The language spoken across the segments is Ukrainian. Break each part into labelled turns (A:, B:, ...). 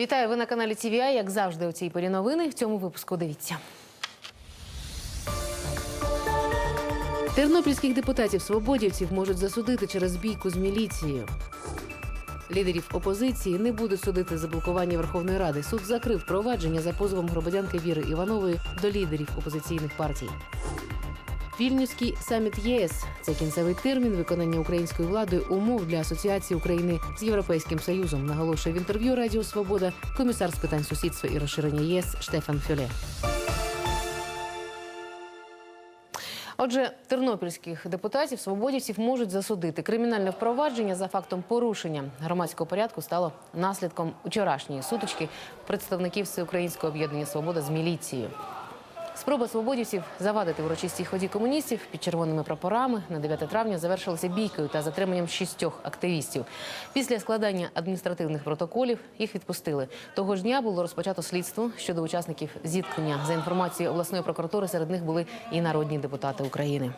A: Вітаю, ви на каналі TVI, як завжди, у цій порі новини. В цьому випуску дивіться. Тернопільських депутатів свободівців можуть засудити через бійку з міліцією. Лідерів опозиції не будуть судити за блокування Верховної Ради. Суд закрив провадження за позовом громадянки Віри Іванової до лідерів опозиційних партій. Вільнюський саміт ЄС це кінцевий термін виконання українською владою умов для асоціації України з Європейським Союзом. Наголошує в інтерв'ю Радіо Свобода комісар з питань сусідства і розширення ЄС Штефан Фюле. Отже, тернопільських депутатів свободівців можуть засудити. Кримінальне впровадження за фактом порушення громадського порядку стало наслідком вчорашньої сутички представників Всеукраїнського об'єднання Свобода з міліцією. Спроба свободівців завадити урочистій ході комуністів під червоними прапорами на 9 травня завершилася бійкою та затриманням шістьох активістів. Після складання адміністративних протоколів їх відпустили. Того ж дня було розпочато слідство щодо учасників зіткнення. За інформацією обласної прокуратури, серед них були і народні депутати України.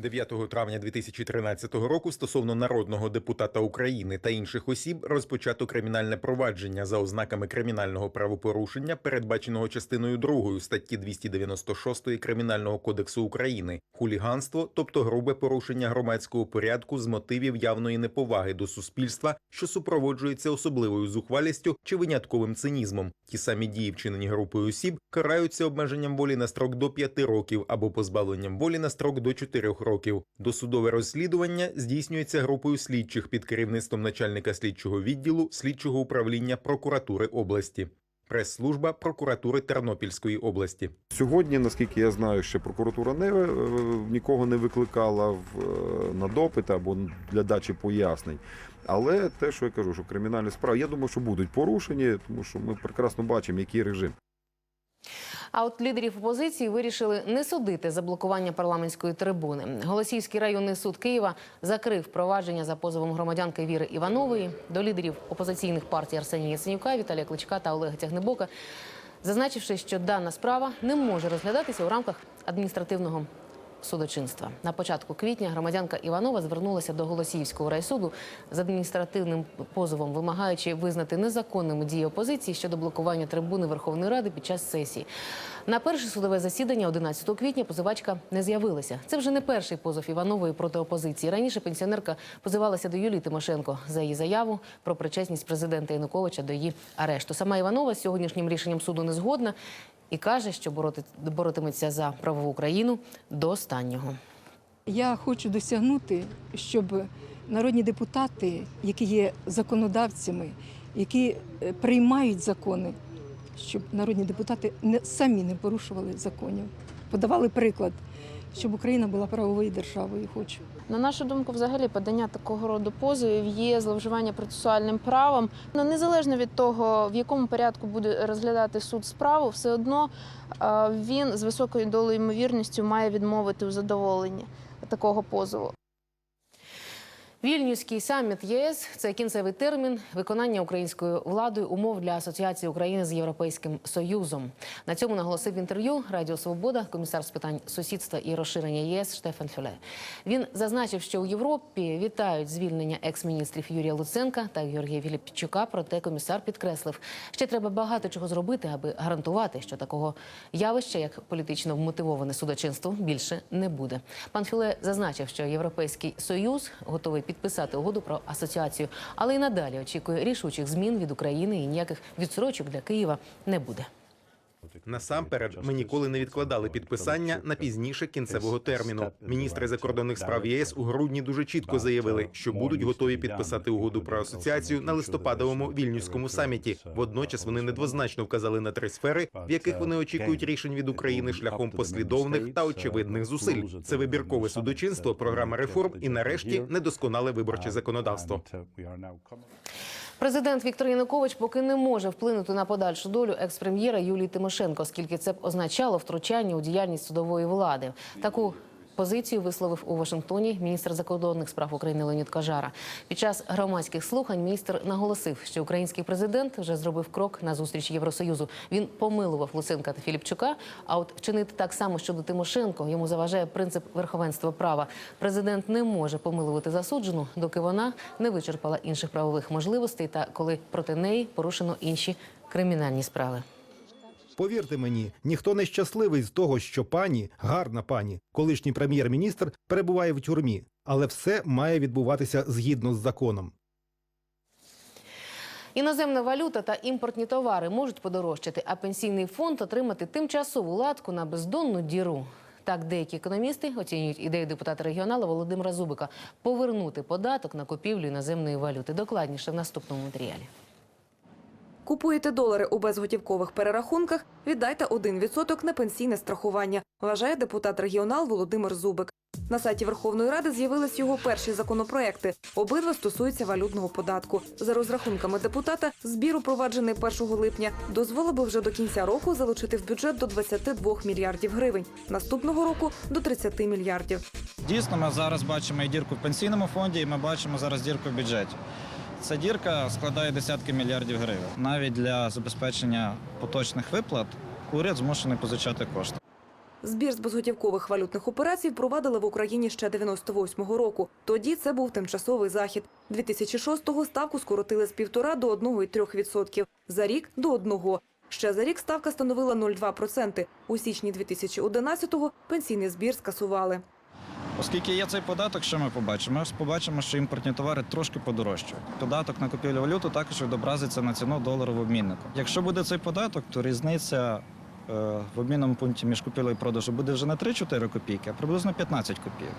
B: 9 травня 2013 року стосовно народного депутата України та інших осіб розпочато кримінальне провадження за ознаками кримінального правопорушення, передбаченого частиною 2 статті 296 Кримінального кодексу України хуліганство, тобто грубе порушення громадського порядку з мотивів явної неповаги до суспільства, що супроводжується особливою зухвалістю чи винятковим цинізмом. Ті самі дії, вчинені групою осіб, караються обмеженням волі на строк до 5 років або позбавленням волі на строк до 4 років. Досудове розслідування здійснюється групою слідчих під керівництвом начальника слідчого відділу слідчого управління прокуратури області. Прес-служба прокуратури Тернопільської області.
C: Сьогодні, наскільки я знаю, ще прокуратура не е, нікого не викликала в, е, на допит або для дачі пояснень. Але те, що я кажу, що кримінальні справи, я думаю, що будуть порушені, тому що ми прекрасно бачимо, який режим.
A: А от лідерів опозиції вирішили не судити за блокування парламентської трибуни. Голосіївський районний суд Києва закрив провадження за позовом громадянки Віри Іванової до лідерів опозиційних партій Арсенія Яценюка, Віталія Кличка та Олега Тягнебока, зазначивши, що дана справа не може розглядатися у рамках адміністративного судочинства. На початку квітня громадянка Іванова звернулася до Голосіївського райсуду з адміністративним позовом, вимагаючи визнати незаконними дії опозиції щодо блокування трибуни Верховної Ради під час сесії. На перше судове засідання 11 квітня позивачка не з'явилася. Це вже не перший позов Іванової проти опозиції. Раніше пенсіонерка позивалася до Юлії Тимошенко за її заяву про причесність президента Януковича до її арешту. Сама Іванова з сьогоднішнім рішенням суду не згодна і каже, що бороти, боротиметься за правову країну до останнього.
D: Я хочу досягнути, щоб народні депутати, які є законодавцями, які е, приймають закони, щоб народні депутати не самі не порушували законів, подавали приклад, щоб Україна була правовою державою. Хочу.
E: На нашу думку, взагалі подання такого роду позовів є зловживання процесуальним правом. Ну, незалежно від того, в якому порядку буде розглядати суд справу, все одно е, він з високою долею ймовірністю має відмовити у задоволенні такого позову.
A: Вільнюський саміт ЄС це кінцевий термін виконання українською владою умов для асоціації України з Європейським Союзом. На цьому наголосив інтерв'ю Радіо Свобода комісар з питань сусідства і розширення ЄС Штефан Фюле. Він зазначив, що у Європі вітають звільнення екс-міністрів Юрія Луценка та Георгія Філіпчука. Проте комісар підкреслив, ще треба багато чого зробити, аби гарантувати, що такого явища, як політично вмотивоване судочинство, більше не буде. Пан Фюле зазначив, що Європейський Союз готовий підписати угоду про асоціацію, але й надалі очікує рішучих змін від України і ніяких відсрочок для Києва не буде.
B: Насамперед, ми ніколи не відкладали підписання на пізніше кінцевого терміну. Міністри закордонних справ ЄС у грудні дуже чітко заявили, що будуть готові підписати угоду про асоціацію на листопадовому вільнюському саміті. Водночас вони недвозначно вказали на три сфери, в яких вони очікують рішень від України шляхом послідовних та очевидних зусиль. Це вибіркове судочинство, програма реформ і, нарешті, недосконале виборче законодавство.
A: Президент Віктор Янукович поки не може вплинути на подальшу долю екс-прем'єра Юлії Тимошенко, оскільки це б означало втручання у діяльність судової влади. Таку позицію висловив у Вашингтоні міністр закордонних справ України Леонід Кажара. Під час громадських слухань міністр наголосив, що український президент вже зробив крок на зустріч Євросоюзу. Він помилував Луценка та Філіпчука. А от вчинити так само щодо Тимошенко йому заважає принцип верховенства права. Президент не може помилувати засуджену, доки вона не вичерпала інших правових можливостей та коли проти неї порушено інші кримінальні справи.
F: Повірте мені, ніхто не щасливий з того, що пані, гарна пані, колишній прем'єр-міністр перебуває в тюрмі, але все має відбуватися згідно з законом.
A: Іноземна валюта та імпортні товари можуть подорожчати, а пенсійний фонд отримати тимчасову латку на бездонну діру. Так, деякі економісти оцінюють ідею депутата регіонала Володимира Зубика повернути податок на купівлю іноземної валюти. Докладніше в наступному матеріалі.
G: Купуєте долари у безготівкових перерахунках, віддайте 1% на пенсійне страхування, вважає депутат регіонал Володимир Зубик. На сайті Верховної Ради з'явились його перші законопроекти. Обидва стосуються валютного податку. За розрахунками депутата, збір, упроваджений 1 липня, дозволив би вже до кінця року залучити в бюджет до 22 мільярдів гривень. Наступного року до 30 мільярдів.
H: Дійсно, ми зараз бачимо і дірку в пенсійному фонді, і ми бачимо зараз дірку в бюджеті. Ця дірка складає десятки мільярдів гривень. Навіть для забезпечення поточних виплат уряд змушений позичати кошти.
G: Збір з безготівкових валютних операцій впровадили в Україні ще 98-го року. Тоді це був тимчасовий захід. 2006-го ставку скоротили з півтора до 1,3%. За рік – до одного. Ще за рік ставка становила 0,2%. У січні 2011-го пенсійний збір скасували.
H: Оскільки є цей податок, що ми побачимо? Ми побачимо, що імпортні товари трошки подорожчають. Податок на купівлю валюту також відобразиться на ціну долару в обміннику. Якщо буде цей податок, то різниця е, в обмінному пункті між купівлею і продажем буде вже не 3-4 копійки, а приблизно 15 копійок.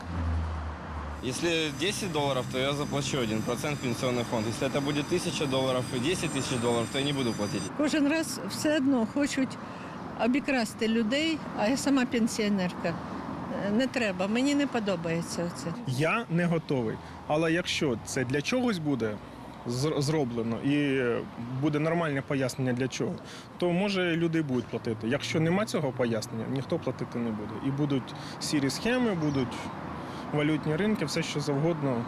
I: Если 10 долларов, то я заплачу 1% в пенсионный фонд. Если это будет 1000 долларов и 10 тысяч долларов, то я не буду платить.
J: Кожен раз все одно хочуть обікрасти людей, а я сама пенсіонерка. Не треба, мені не подобається це.
K: Я не готовий. Але якщо це для чогось буде зроблено і буде нормальне пояснення для чого, то може люди будуть платити. Якщо нема цього пояснення, ніхто платити не буде. І будуть сірі схеми, будуть валютні ринки, все що завгодно.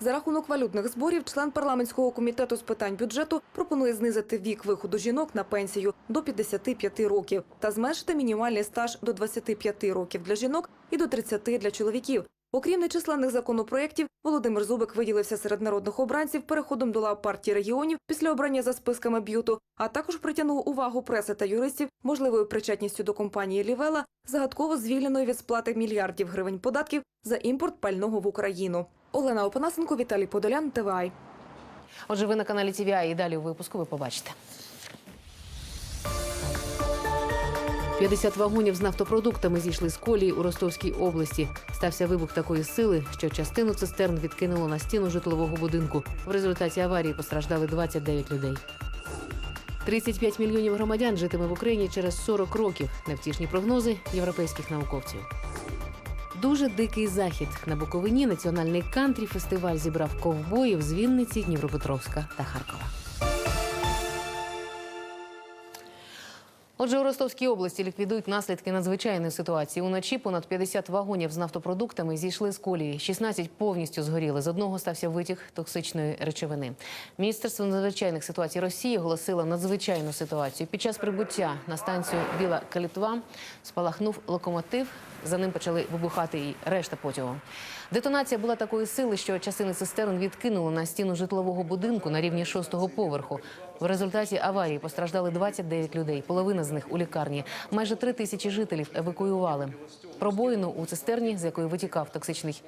G: За рахунок валютних зборів член парламентського комітету з питань бюджету пропонує знизити вік виходу жінок на пенсію до 55 років та зменшити мінімальний стаж до 25 років для жінок і до 30 для чоловіків. Окрім нечисленних законопроєктів, Володимир Зубик виділився серед народних обранців переходом до лав партії регіонів після обрання за списками б'юту, а також притягнув увагу преси та юристів можливою причетністю до компанії Лівела, загадково звільненої від сплати мільярдів гривень податків за імпорт пального в Україну. Олена Опанасенко, Віталій Подолян, ТВАЙ.
A: Отже, ви на каналі ТВА і далі у випуску ви побачите. 50 вагонів з нафтопродуктами зійшли з колії у Ростовській області. Стався вибух такої сили, що частину цистерн відкинуло на стіну житлового будинку. В результаті аварії постраждали 29 людей. 35 мільйонів громадян житиме в Україні через 40 років. Невтішні прогнози європейських науковців. Дуже дикий захід на Буковині. Національний кантрі фестиваль зібрав ковбоїв з Вінниці, Дніпропетровська та Харкова. Отже, у Ростовській області ліквідують наслідки надзвичайної ситуації. Уночі понад 50 вагонів з нафтопродуктами зійшли з колії. 16 повністю згоріли. З одного стався витік токсичної речовини. Міністерство надзвичайних ситуацій Росії оголосило надзвичайну ситуацію. Під час прибуття на станцію Біла Калітва спалахнув локомотив. За ним почали вибухати і решта потягу. Детонація була такої сили, що частини цистерн відкинуло на стіну житлового будинку на рівні шостого поверху. В результаті аварії постраждали 29 людей. Половина з них у лікарні. Майже три тисячі жителів евакуювали. Пробоїну у цистерні, з якої витікав токсичний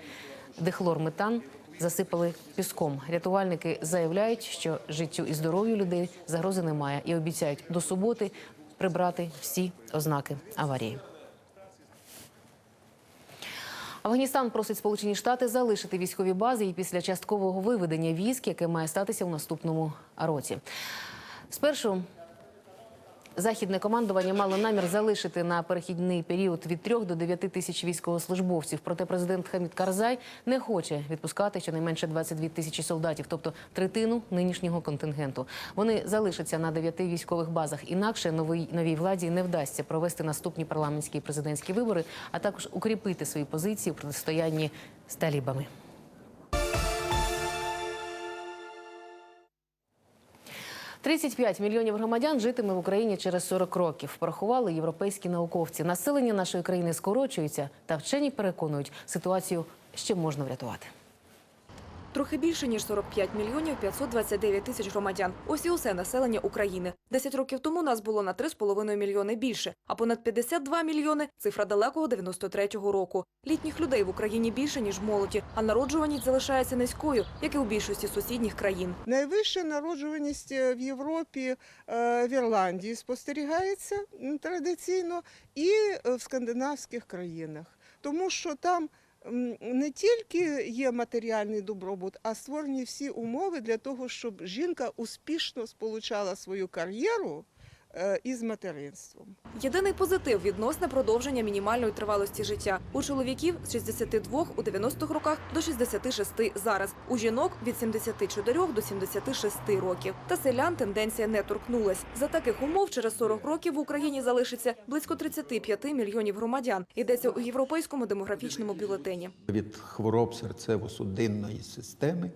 A: дихлорметан, засипали піском. Рятувальники заявляють, що життю і здоров'ю людей загрози немає і обіцяють до суботи прибрати всі ознаки аварії. Афганістан просить Сполучені Штати залишити військові бази і після часткового виведення військ, яке має статися у наступному році. Спершу західне командування мало намір залишити на перехідний період від 3 до 9 тисяч військовослужбовців. Проте президент Хамід Карзай не хоче відпускати щонайменше 22 тисячі солдатів, тобто третину нинішнього контингенту. Вони залишаться на дев'яти військових базах. Інакше новій новій владі не вдасться провести наступні парламентські і президентські вибори, а також укріпити свої позиції в протистоянні з талібами. «35 мільйонів громадян житиме в Україні через 40 років. Порахували європейські науковці. Населення нашої країни скорочується, та вчені переконують, ситуацію ще можна врятувати.
G: Трохи більше ніж 45 мільйонів 529 тисяч громадян. Ось і усе населення України. Десять років тому нас було на 3,5 мільйони більше, а понад 52 мільйони – цифра далекого 93-го року. Літніх людей в Україні більше ніж молоді, а народжуваність залишається низькою, як і у більшості сусідніх країн.
L: Найвища народжуваність е, в Європі, е, в Ірландії спостерігається традиційно і е, в скандинавських країнах, тому що там не тільки є матеріальний добробут, а створені всі умови для того, щоб жінка успішно сполучала свою кар'єру із материнством.
G: Єдиний позитив – відносне продовження мінімальної тривалості життя. У чоловіків – з 62 у 90-х роках до 66 зараз. У жінок – від 74 до 76 років. Та селян тенденція не торкнулась. За таких умов через 40 років в Україні залишиться близько 35 мільйонів громадян. Йдеться у європейському демографічному бюлетені.
M: від хвороб серцево-судинної системи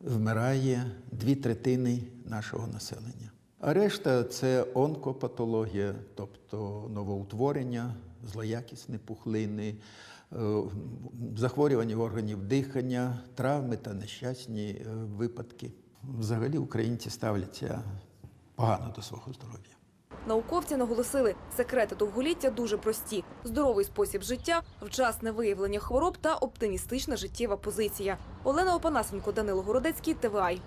M: вмирає дві третини нашого населення. А решта це онкопатологія, тобто новоутворення, злоякісні пухлини, е, захворювання органів дихання, травми та нещасні е, випадки. Взагалі українці ставляться погано до свого здоров'я.
G: Науковці наголосили, секрети довголіття дуже прості: здоровий спосіб життя, вчасне виявлення хвороб та оптимістична життєва позиція. Олена Опанасенко, Данило Городецький, ТВАЙ.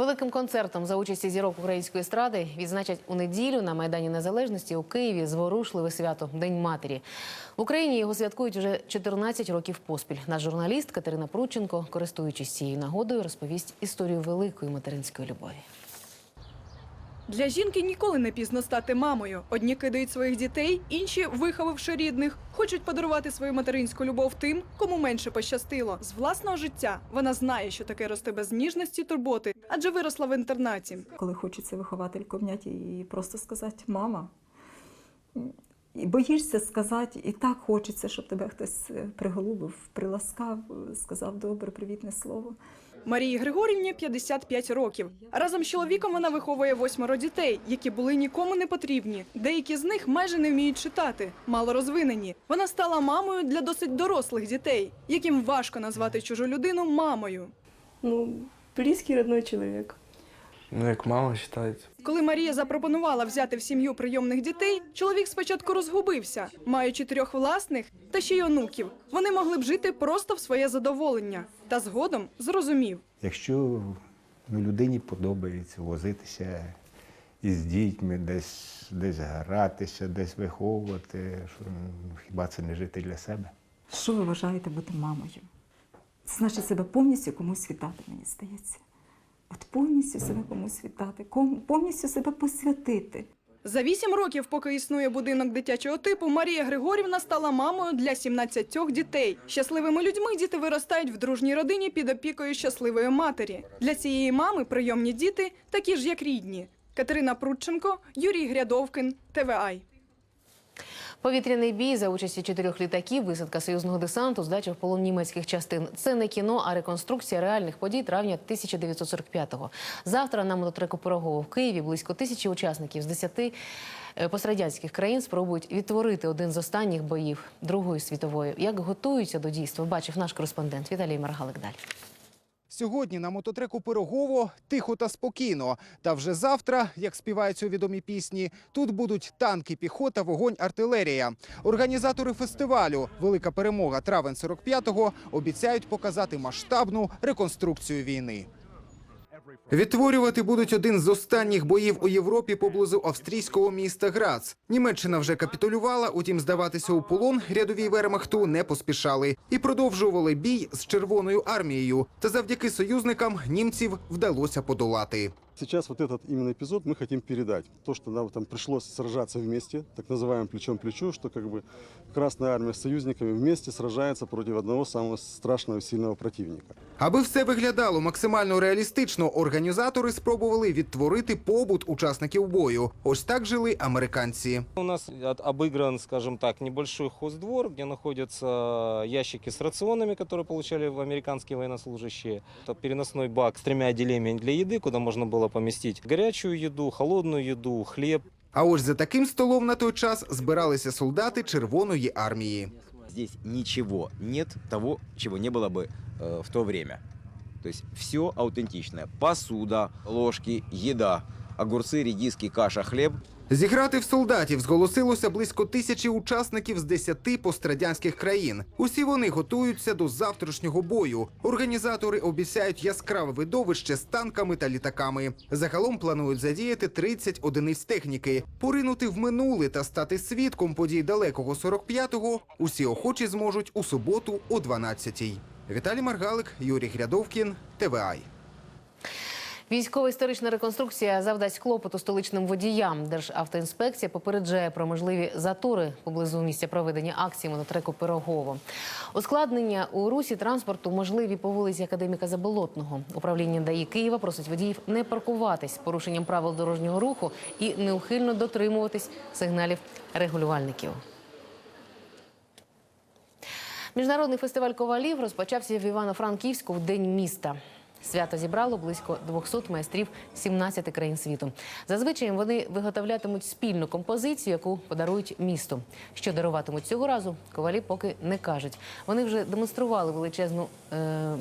A: Великим концертом за участі зірок української естради відзначать у неділю на Майдані Незалежності у Києві зворушливе свято День матері. В Україні його святкують уже 14 років поспіль. Наш журналіст Катерина Прученко, користуючись цією нагодою, розповість історію великої материнської любові.
N: Для жінки ніколи не пізно стати мамою. Одні кидають своїх дітей, інші, виховавши рідних, хочуть подарувати свою материнську любов тим, кому менше пощастило. З власного життя вона знає, що таке рости без ніжності, турботи, адже виросла в інтернаті.
O: коли хочеться виховательку обняти і просто сказати мама. І боїшся сказати, і так хочеться, щоб тебе хтось е, приголубив, приласкав, е, сказав добре, привітне слово.
N: Марії Григорівні 55 років. Разом з чоловіком вона виховує восьмеро дітей, які були нікому не потрібні. Деякі з них майже не вміють читати, мало розвинені. Вона стала мамою для досить дорослих дітей, яким важко назвати чужу людину мамою.
O: Ну, близький родной чоловік.
I: Ну, як мама вважається.
N: Коли Марія запропонувала взяти в сім'ю прийомних дітей, чоловік спочатку розгубився, маючи трьох власних та ще й онуків. Вони могли б жити просто в своє задоволення. Та згодом зрозумів.
P: Якщо ну, людині подобається возитися із дітьми, десь, десь гратися, десь виховувати, що, ну, хіба це не жити для себе?
O: Що ви вважаєте бути мамою? Це значить себе повністю комусь віддати, мені здається. От повністю себе комусь віддати, повністю себе посвятити.
N: За вісім років, поки існує будинок дитячого типу, Марія Григорівна стала мамою для 17 дітей. Щасливими людьми діти виростають в дружній родині під опікою щасливої матері. Для цієї мами прийомні діти такі ж, як рідні. Катерина Прудченко, Юрій Грядовкин, ТВАЙ.
A: Повітряний бій за участі чотирьох літаків, висадка союзного десанту, здача в полон німецьких частин. Це не кіно, а реконструкція реальних подій травня 1945-го. Завтра на мототреку Пирогово в Києві близько тисячі учасників з десяти е, пострадянських країн спробують відтворити один з останніх боїв Другої світової. Як готуються до дійства, бачив наш кореспондент Віталій Маргалик далі.
Q: Сьогодні на мототреку Пирогово тихо та спокійно. Та вже завтра, як співаються у відомій пісні, тут будуть танки, піхота, вогонь, артилерія. Організатори фестивалю Велика перемога травень 45-го обіцяють показати масштабну реконструкцію війни. Відтворювати будуть один з останніх боїв у Європі поблизу австрійського міста Грац. Німеччина вже капітулювала, утім здаватися у полон рядовій вермахту не поспішали і продовжували бій з Червоною армією. Та завдяки союзникам німців вдалося подолати.
R: Сейчас вот этот именно эпизод мы хотим передать. То, что нам там пришлось сражаться вместе, так называемым плечом к плечу, что как бы Красная Армия с союзниками вместе сражается против одного самого страшного и сильного противника.
Q: Аби все виглядало максимально реалістично, організатори спробували відтворити побут учасників бою. Ось так жили американці.
S: У нас от- обыгран, скажем так, небольшой хоздвор, где находятся ящики с рационами, которые получали в американские военнослужащие. Это переносной бак с тремя отделениями для еды, куда можно было поместить горячую еду, холодную еду, хлеб.
Q: А ось за таким столом на той час збиралися солдати Червоної армії.
T: Здесь ничего нет того, чего не было бы э, в то время. То есть все аутентичное. Посуда, ложки, еда, огурцы, редиски, каша, хлеб.
Q: Зіграти в солдатів зголосилося близько тисячі учасників з десяти пострадянських країн. Усі вони готуються до завтрашнього бою. Організатори обіцяють яскраве видовище з танками та літаками. Загалом планують задіяти 30 одиниць техніки, поринути в минуле та стати свідком подій далекого 45-го. Усі охочі зможуть у суботу о 12-й. Віталій Маргалик, Юрій Грядовкін, ТВАЙ.
A: Військово-історична реконструкція завдасть клопоту столичним водіям. Державтоінспекція попереджає про можливі затори поблизу місця проведення акції монотреку Пирогово. Ускладнення у русі транспорту можливі по вулиці Академіка Заболотного. Управління ДАІ Києва просить водіїв не паркуватись порушенням правил дорожнього руху і неухильно дотримуватись сигналів регулювальників. Міжнародний фестиваль ковалів розпочався в Івано-Франківську в день міста. Свято зібрало близько 200 майстрів 17 країн світу. Зазвичай вони виготовлятимуть спільну композицію, яку подарують місту. Що даруватимуть цього разу, ковалі поки не кажуть. Вони вже демонстрували величезну е,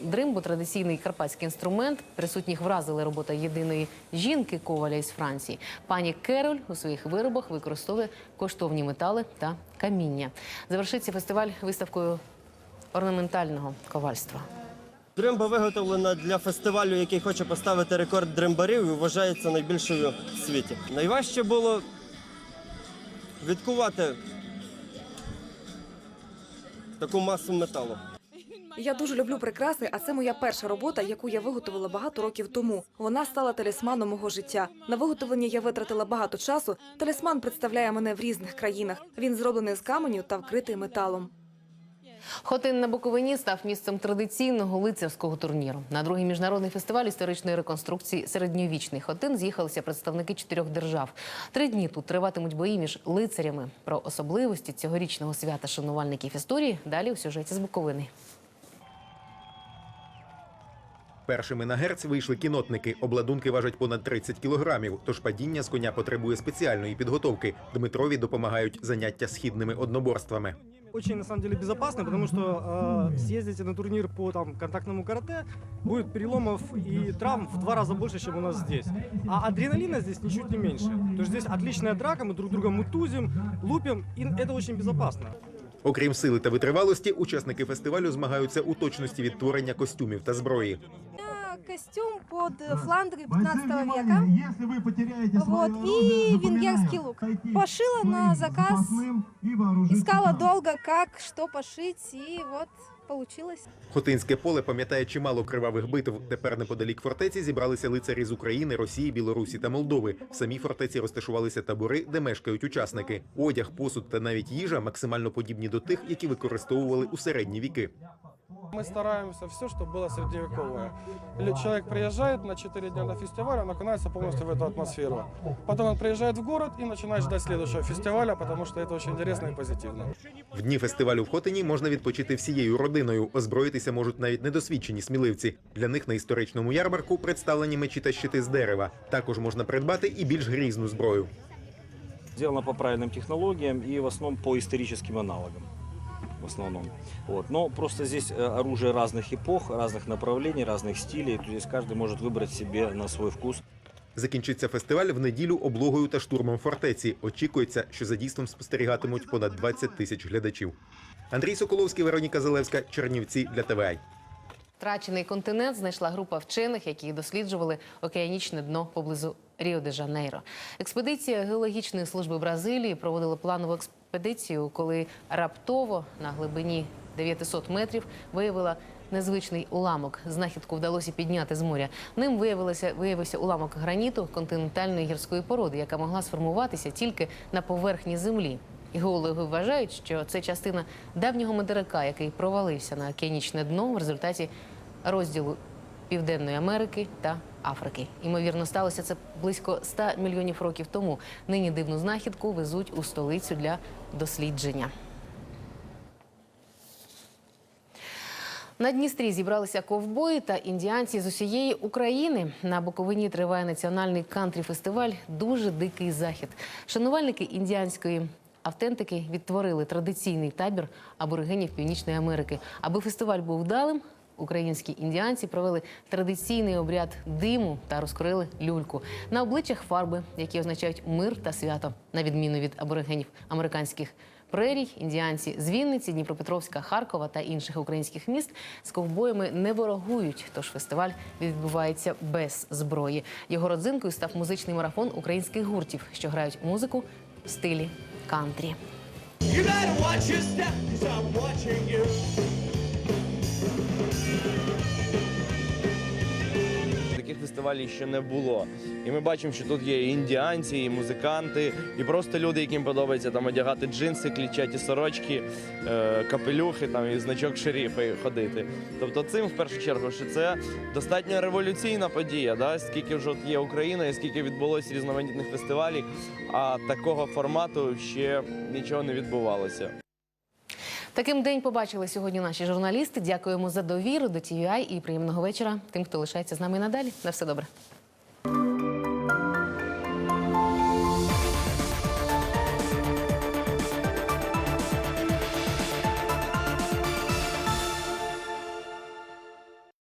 A: дримбу, традиційний карпатський інструмент. Присутніх вразили робота єдиної жінки коваля із Франції. Пані Кероль у своїх виробах використовує коштовні метали та каміння. Завершиться фестиваль виставкою орнаментального ковальства.
U: Дримба виготовлена для фестивалю, який хоче поставити рекорд дримбарів і вважається найбільшою в світі. Найважче було відкувати таку масу металу.
G: Я дуже люблю прикраси, а це моя перша робота, яку я виготовила багато років тому. Вона стала талісманом мого життя. На виготовлення я витратила багато часу. Талісман представляє мене в різних країнах. Він зроблений з каменю та вкритий металом.
A: Хотин на Буковині став місцем традиційного лицарського турніру. На другий міжнародний фестиваль історичної реконструкції середньовічний хотин з'їхалися представники чотирьох держав. Три дні тут триватимуть бої між лицарями. Про особливості цьогорічного свята шанувальників історії далі у сюжеті з Буковини.
B: Першими на герць вийшли кінотники. Обладунки важать понад 30 кілограмів, тож падіння з коня потребує спеціальної підготовки. Дмитрові допомагають заняття східними одноборствами
V: очень на самом деле безопасно, потому что э, съездите на турнир по там контактному карате, будет переломов и травм в два раза больше, чем у нас здесь. А адреналина здесь ничуть не меньше. То есть здесь отличная драка, мы друг друга мутузим, лупим, и это очень безопасно.
B: Окрім сили та витривалості, учасники фестивалю змагаються у точності відтворення костюмів та зброї.
W: костюм под фландры 15 века. Вот, и венгерский лук. Пошила на заказ, искала долго, как, что пошить, и вот получилось.
B: Хотинське поле пам'ятає чимало кривавих битв. Тепер неподалік фортеці зібралися лицарі з України, Росії, Білорусі та Молдови. В самій фортеці розташувалися табори, де мешкають учасники. Одяг, посуд та навіть їжа максимально подібні до тих, які використовували у середні віки.
K: Мы стараемся все, чтобы было средневековое. Или Человек приезжает на 4 дня на фестиваль, он окунается полностью в эту атмосферу. Потом он приезжает в город и начинает ждать следующего фестиваля, потому что это очень интересно и позитивно.
B: В дні фестивалю в Хотині можна відпочити всією родиною. Озброїтися можуть навіть недосвідчені сміливці. Для них на історичному ярмарку представлені мечі та щити з дерева. Також можна придбати і більш грізну зброю.
S: Сделано по правильным технологиям и в основном по историческим аналогам. В основном. Вот. Но просто здесь э, оружие разных эпох, разных направлений, разных стилей. То есть каждый может выбрать себе на свой вкус.
B: Закінчиться фестиваль в неділю облогою та штурмом фортеці. Очікується, що за дійством спостерігатимуть понад 20 тисяч глядачів. Андрій Соколовський, Вероніка Залевська, Чернівці для ТВА.
A: Втрачений континент знайшла група вчених, які досліджували океанічне дно поблизу Ріо-де-Жанейро. Експедиція геологічної служби Бразилії проводила планову експедицію, коли раптово на глибині 900 метрів виявила незвичний уламок. Знахідку вдалося підняти з моря. Ним виявилося виявився уламок граніту континентальної гірської породи, яка могла сформуватися тільки на поверхні землі. Геологи вважають, що це частина давнього материка, який провалився на океанічне дно в результаті розділу Південної Америки та Африки. Ймовірно, сталося це близько 100 мільйонів років тому. Нині дивну знахідку везуть у столицю для дослідження. На Дністрі зібралися ковбої та індіанці з усієї України. На Буковині триває національний кантрі-фестиваль Дуже дикий захід. Шанувальники індіанської автентики відтворили традиційний табір аборигенів Північної Америки. Аби фестиваль був вдалим, українські індіанці провели традиційний обряд диму та розкрили люльку. На обличчях фарби, які означають мир та свято, на відміну від аборигенів американських прерій, індіанці з Вінниці, Дніпропетровська, Харкова та інших українських міст з ковбоями не ворогують. Тож фестиваль відбувається без зброї. Його родзинкою став музичний марафон українських гуртів, що грають музику в стилі кантрі.
X: You
Y: фестивалів ще не було. І ми бачимо, що тут є і індіанці, і музиканти, і просто люди, яким подобається там одягати джинси, клітчаті сорочки, е, капелюхи там і значок шерифа ходити. Тобто цим в першу чергу, що це достатньо революційна подія, да? скільки вже є Україна і скільки відбулося різноманітних фестивалів, а такого формату ще нічого не відбувалося.
A: Таким день побачили сьогодні наші журналісти. Дякуємо за довіру до TVI і приємного вечора тим, хто лишається з нами надалі. На все добре.